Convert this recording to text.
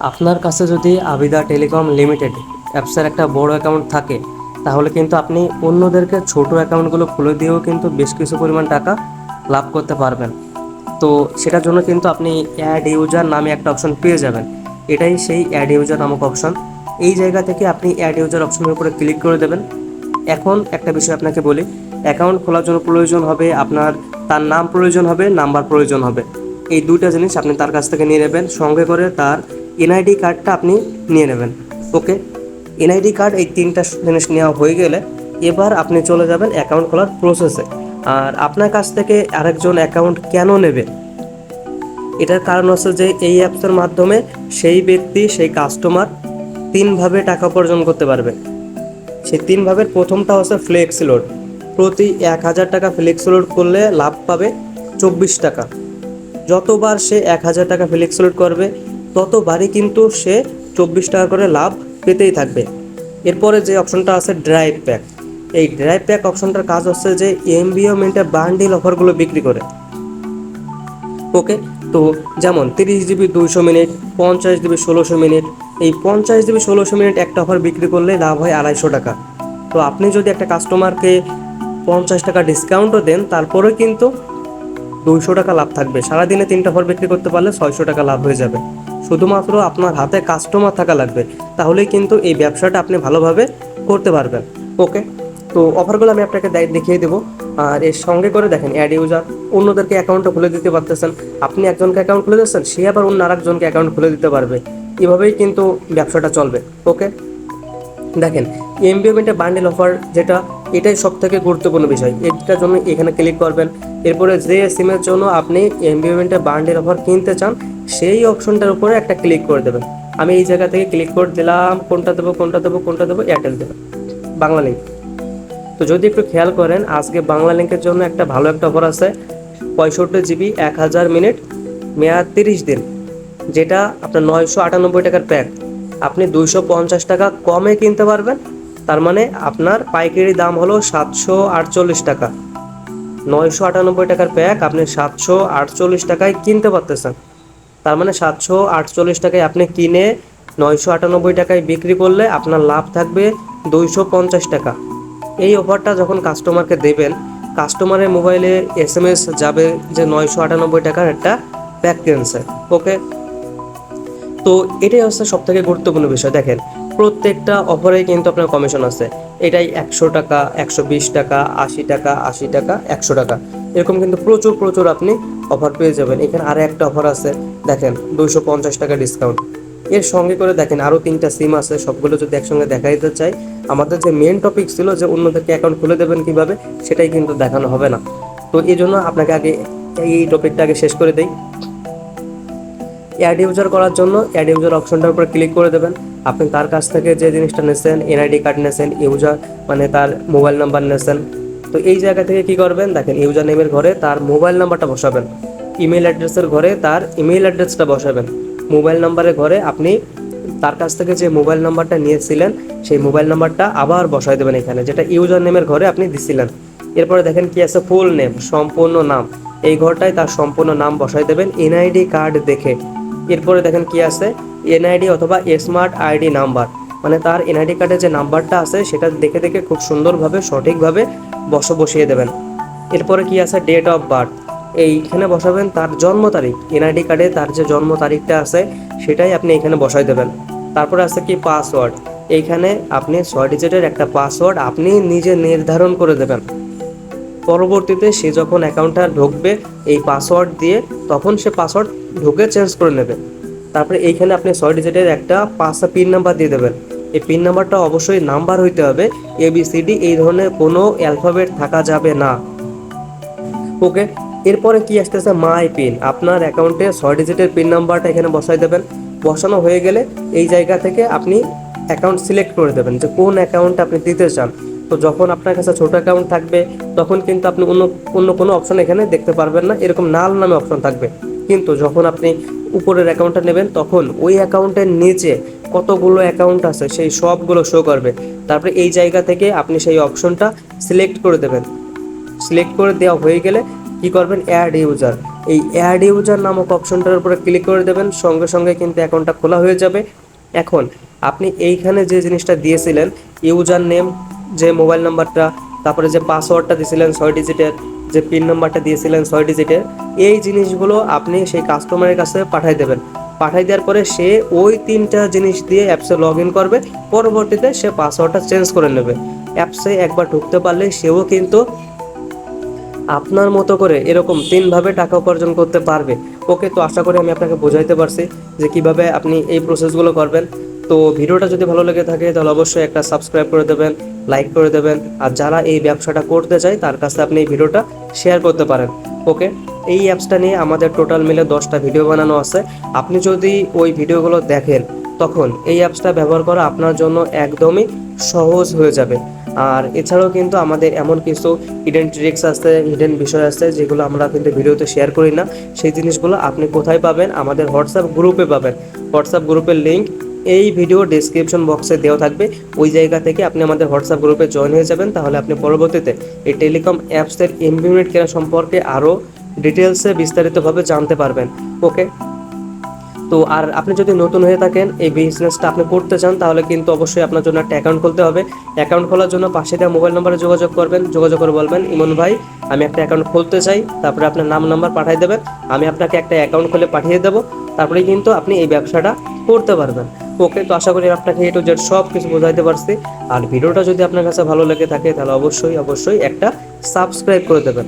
আপনার কাছে যদি আবিদা টেলিকম লিমিটেড অ্যাপসের একটা বড় অ্যাকাউন্ট থাকে, তাহলে কিন্তু আপনি অন্যদেরকে ছোট অ্যাকাউন্টগুলো খুলে দিয়েও কিন্তু বেশ কিছু পরিমাণ টাকা লাভ করতে পারবেন। তো সেটার জন্য কিন্তু আপনি অ্যাড ইউজার নামে একটা অপশন পেয়ে যাবেন। এটাই সেই অ্যাড ইউজার নামক অপশন। এই জায়গা থেকে আপনি অ্যাড ইউজার অপশনের উপরে ক্লিক করে দেবেন। এখন একটা বিষয় আপনাকে বলি, অ্যাকাউন্ট খোলার জন্য প্রয়োজন হবে আপনার, তার নাম প্রয়োজন হবে, নাম্বার প্রয়োজন হবে। এই দুইটা জিনিস আপনি তার কাছ থেকে নিয়ে নেবেন। সঙ্গে করে তার এনআইডি কার্ডটা আপনি নিয়ে নেবেন, ওকে? এনআইডি কার্ড এই তিনটা জিনিস নেওয়া হয়ে গেলে এবার আপনি চলে যাবেন অ্যাকাউন্ট খোলার প্রসেসে আর আপনার কাছ থেকে আরেকজন অ্যাকাউন্ট কেন নেবে? এটার কারণ হচ্ছে যে এই অ্যাপসের মাধ্যমে সেই ব্যক্তি, সেই কাস্টমার তিনভাবে টাকা উপার্জন করতে পারবে। সেই তিন ভাবের প্রথমটা হচ্ছে ফ্লেক্স লোড প্রতি এক হাজার টাকা ফ্লেক্স লোড করলে লাভ পাবে চব্বিশ টাকা। যতবার সে এক হাজার টাকা ফ্লেক্স লোড করবে ততবারই কিন্তু সে চব্বিশ টাকা করে লাভ পেতেই থাকবে। এরপরে যে অপশনটা আছে ড্রাইভ প্যাক এই ড্রাইভ প্যাক অপশনটার কাজ হচ্ছে যে এমবিও মিন্টের বান্ডিল অফারগুলো বিক্রি করে। ওকে, তো যেমন তিরিশ জিবি দুইশো মিনিট, পঞ্চাশ জিবি ষোলোশো মিনিট, এই পঞ্চাশ জিবি ষোলোশো মিনিট একটা অফার বিক্রি করলে লাভ হয় আড়াইশো টাকা। তো আপনি যদি একটা কাস্টমারকে পঞ্চাশ টাকা ডিসকাউন্টও দেন তারপরে কিন্তু দুইশো টাকা লাভ থাকবে। সারাদিনে তিনটা অফার বিক্রি করতে পারলে ছয়শো টাকা লাভ হয়ে যাবে। শুধুমাত্র আপনার হাতে কাস্টমার থাকা লাগবে, তাহলেই কিন্তু এই ব্যবসাটা আপনি ভালোভাবে করতে পারবেন। ওকে তো অফারগুলো আমি আপনাকে দেখ- দেখিয়ে দেবো। আর এর সঙ্গে করে দেখেন অ্যাড ইউজার অন্যদেরকে অ্যাকাউন্টটা খুলে দিতে পারতেছেন। আপনি একজনকে অ্যাকাউন্ট খুলে দিচ্ছেন সে আবার অন্য আরেকজনকে অ্যাকাউন্ট খুলে দিতে পারবে। এভাবেই কিন্তু ব্যবসাটা চলবে। ওকে দেখেন এমবিএমেন্টের বান্ডেল অফার যেটা এটাই সব থেকে গুরুত্বপূর্ণ বিষয়। এটার জন্য এখানে ক্লিক করবেন। এরপরে যে সিমের জন্য আপনি এমবিএমেন্টের বান্ডেল অফার কিনতে চান, সেই অপশনটার উপরে একটা ক্লিক করে দেবেন। আমি এই জায়গা থেকে ক্লিক করে দিলাম, কোনটা দেবো কোনটা দেবো কোনটা দেবো এয়ারটেল দেবো বাংলা লিঙ্ক তো যদি একটু খেয়াল করেন, আজকে বাংলা লিঙ্কের জন্য একটা ভালো একটা অফার আছে। পঁয়ষট্টি জিবি, এক হাজার মিনিট, মেয়াদ তিরিশ দিন, যেটা আপনার নয়শো আটানব্বই টাকার প্যাক আপনি দুইশো পঞ্চাশ টাকা কমে কিনতে পারবেন। তার মানে আপনার পাইকারি দাম হলো সাতশো আটচল্লিশ টাকা। নয়শো আটানব্বই টাকার প্যাক আপনি সাতশো আটচল্লিশ টাকায় কিনতে পারতেছেন। তার মানে সাতশো আটচল্লিশ টাকায় আপনি কিনে নয়শো আটানব্বই টাকায় বিক্রি করলে আপনার লাভ থাকবে দুইশো পঞ্চাশ টাকা। এই অফারটা যখন কাস্টমারকে দেবেন কাস্টমারের মোবাইলে এস এম এস যাবে যে নয়শো আটানব্বই টাকার একটা প্যাক কিনছে। ওকে তো এটাই হচ্ছে সব থেকে গুরুত্বপূর্ণ বিষয়। দেখেন প্রত্যেকটা অফারে কিন্তু আপনার কমিশন আছে। এটাই একশো টাকা, একশো বিশ টাকা, আশি টাকা আশি টাকা, একশো টাকা। এরকম কিন্তু প্রচুর প্রচুর আপনি অফার পেয়ে যাবেন। এখানে আরও একটা অফার আছে, দেখেন, দুইশো পঞ্চাশ টাকা ডিসকাউন্ট এর সঙ্গে করে দেখেন আরও তিনটা সিম আছে, সবগুলো যদি একসঙ্গে দেখা দিতে চাই, আমাদের যে মেন টপিক ছিল যে অন্যদেরকে অ্যাকাউন্ট খুলে দেবেন কীভাবে, সেটাই কিন্তু দেখানো হবে না। তো এই জন্য আপনাকে আগে এই টপিকটা আগে শেষ করে দেই। অ্যাড ইউজার করার জন্য অ্যাড ইউজার অপশনটার উপর ক্লিক করে দেবেন। আপনি তার কাছ থেকে যে জিনিসটা নেছেন, এনআইডি কার্ড নেছেন, ইউজার মানে তার মোবাইল নাম্বার নেছেন, তো এই জায়গা থেকে কি করবেন? দেখেন, ইউজার নেমের ঘরে তার মোবাইল নাম্বারটা বসাবেন। ইমেল অ্যাড্রেসের ঘরে তার ইমেল অ্যাড্রেসটা বসাবেন। মোবাইল নাম্বারের ঘরে আপনি তার কাছ থেকে যে মোবাইল নাম্বারটা নিয়েছিলেন, সেই মোবাইল নাম্বারটা আবার বসাই দেবেন এখানে, যেটা ইউজার নেমের ঘরে আপনি দিছিলেন। এরপরে দেখেন কি আছে, ফুল নেম, সম্পূর্ণ নাম। এই ঘরটায় তার সম্পূর্ণ নাম বসাই দেবেন, এনআইডি কার্ড দেখে। এরপরে দেখেন কি আছে এনআইডি অথবা স্মার্ট আইডি নাম্বার। মানে তার এনআইডি কার্ডের যে নাম্বারটা আছে, সেটা দেখে দেখে খুব সুন্দরভাবে, সঠিকভাবে বস, বসিয়ে দেবেন। এরপরে কি আছে? ডেট অফ বার্থ এইখানে বসাবেন তার জন্ম তারিখ। এনআইডি কার্ডে তার যে জন্ম তারিখটা আছে, সেটাই আপনি এখানে বসাই দেবেন। তারপরে আছে কি? পাসওয়ার্ড এইখানে আপনি ছয় ডিজিটের একটা পাসওয়ার্ড আপনি নিজে নির্ধারণ করে দেবেন। পরবর্তীতে সে যখন অ্যাকাউন্টটা ঢুকবে, এই পাসওয়ার্ড দিয়ে তখন সে পাসওয়ার্ড ঢুকে চেঞ্জ করে নেবে। তারপরে এইখানে আপনি ছয় ডিজিটের একটা পাঁচটা পিন নাম্বার দিয়ে দেবেন। এই পিন নাম্বারটা অবশ্যই নাম্বার হইতে হবে। এবিসিডি এই ধরনের কোনো অ্যালফাবেট থাকা যাবে না। ওকে এরপরে কি আসতেছে? মাই পিন আপনার অ্যাকাউন্টে ছয় ডিজিটের পিন নাম্বারটা এখানে বসাই দেবেন। বসানো হয়ে গেলে এই জায়গা থেকে আপনি অ্যাকাউন্ট সিলেক্ট করে দেবেন যে কোন অ্যাকাউন্ট আপনি দিতে চান। তো যখন আপনার কাছে ছোট অ্যাকাউন্ট থাকবে, তখন কিন্তু আপনি অন্য অন্য কোনো অপশন এখানে দেখতে পারবেন না। এরকম নাল নামে অপশন থাকবে। কিন্তু যখন আপনি উপরের অ্যাকাউন্টটা নেবেন, তখন ওই অ্যাকাউন্টের নিচে কতগুলো অ্যাকাউন্ট আছে সেই সবগুলো শো করবে। তারপরে এই জায়গা থেকে আপনি সেই অপশনটা সিলেক্ট করে দেবেন। সিলেক্ট করে দেওয়া হয়ে গেলে কি করবেন? অ্যাড ইউজার এই অ্যাড ইউজার নামক অপশনটার উপরে ক্লিক করে দেবেন, সঙ্গে সঙ্গে কিন্তু অ্যাকাউন্টটা খোলা হয়ে যাবে। এখন আপনি এইখানে যে জিনিসটা দিয়েছিলেন ইউজার নেম যে মোবাইল নাম্বারটা তারপরে যে পাসওয়ার্ডটা দিয়েছিলেন ছয় ডিজিটের যে পিন নাম্বারটা দিয়েছিলেন ছয় ডিজিটের এই জিনিসগুলো আপনি সেই কাস্টমারের কাছে পাঠিয়ে দেবেন। পাঠিয়ে দেওয়ার পরে সে ওই তিনটা জিনিস দিয়ে অ্যাপসে লগ ইন করবে, পরবর্তীতে সে পাসওয়ার্ডটা চেঞ্জ করে নেবে। অ্যাপসে একবার ঢুকতে পারলে সেও কিন্তু আপনার মতো করে এরকম তিনভাবে টাকা উপার্জন করতে পারবে। ওকে তো আশা করি আমি আপনাকে বোঝাইতে পারছি যে কীভাবে আপনি এই প্রসেসগুলো করবেন। তো ভিডিওটা যদি ভালো লেগে থাকে, তাহলে অবশ্যই একটা সাবস্ক্রাইব করে দেবেন লাইক করে দেবেন। আর যারা এই ব্যবসাটা করতে চায়, তার কাছে আপনি এই ভিডিওটা শেয়ার করতে পারেন। ওকে এই অ্যাপসটা নিয়ে আমাদের টোটাল মিলে দশটা ভিডিও বানানো আছে। আপনি যদি ওই ভিডিওগুলো দেখেন, তখন এই অ্যাপসটা ব্যবহার করা আপনার জন্য একদমই সহজ হয়ে যাবে। আর এছাড়াও কিন্তু আমাদের এমন কিছু হিডেন ট্রিক্স আছে হিডেন বিষয় আছে, যেগুলো আমরা কিন্তু ভিডিওতে শেয়ার করি না। সেই জিনিসগুলো আপনি কোথায় পাবেন? আমাদের হোয়াটসঅ্যাপ গ্রুপে পাবেন। হোয়াটসঅ্যাপ গ্রুপের লিঙ্ক এই ভিডিও ডিসক্রিপশন বক্সে দেওয়া থাকবে। ওই জায়গা থেকে আপনি আমাদের হোয়াটসঅ্যাপ গ্রুপে জয়েন হয়ে যাবেন। তাহলে আপনি পরবর্তীতে এই টেলিকম অ্যাপসের ইউনিট কেনা সম্পর্কে আরও ডিটেলসে বিস্তারিতভাবে জানতে পারবেন। ওকে তো আর আপনি যদি নতুন হয়ে থাকেন, এই বিজনেসটা আপনি করতে চান, তাহলে কিন্তু অবশ্যই আপনার জন্য একটা অ্যাকাউন্ট খুলতে হবে। অ্যাকাউন্ট খোলার জন্য পাশে দেওয়া মোবাইল নম্বরে যোগাযোগ করবেন, যোগাযোগ করে বলবেন, ইমন ভাই, আমি একটা অ্যাকাউন্ট খুলতে চাই। তারপরে আপনার নাম নাম্বার পাঠিয়ে দেবেন, আমি আপনাকে একটা অ্যাকাউন্ট খুলে পাঠিয়ে দেবো। তারপরে কিন্তু আপনি এই ব্যবসাটা করতে পারবেন। ওকে, তো আশা করি আপনাকে এ টু জেড সব কিছু বোঝাইতে পারছি। আর ভিডিওটা যদি আপনার কাছে ভালো লেগে থাকে, তাহলে অবশ্যই অবশ্যই একটা সাবস্ক্রাইব করে দেবেন।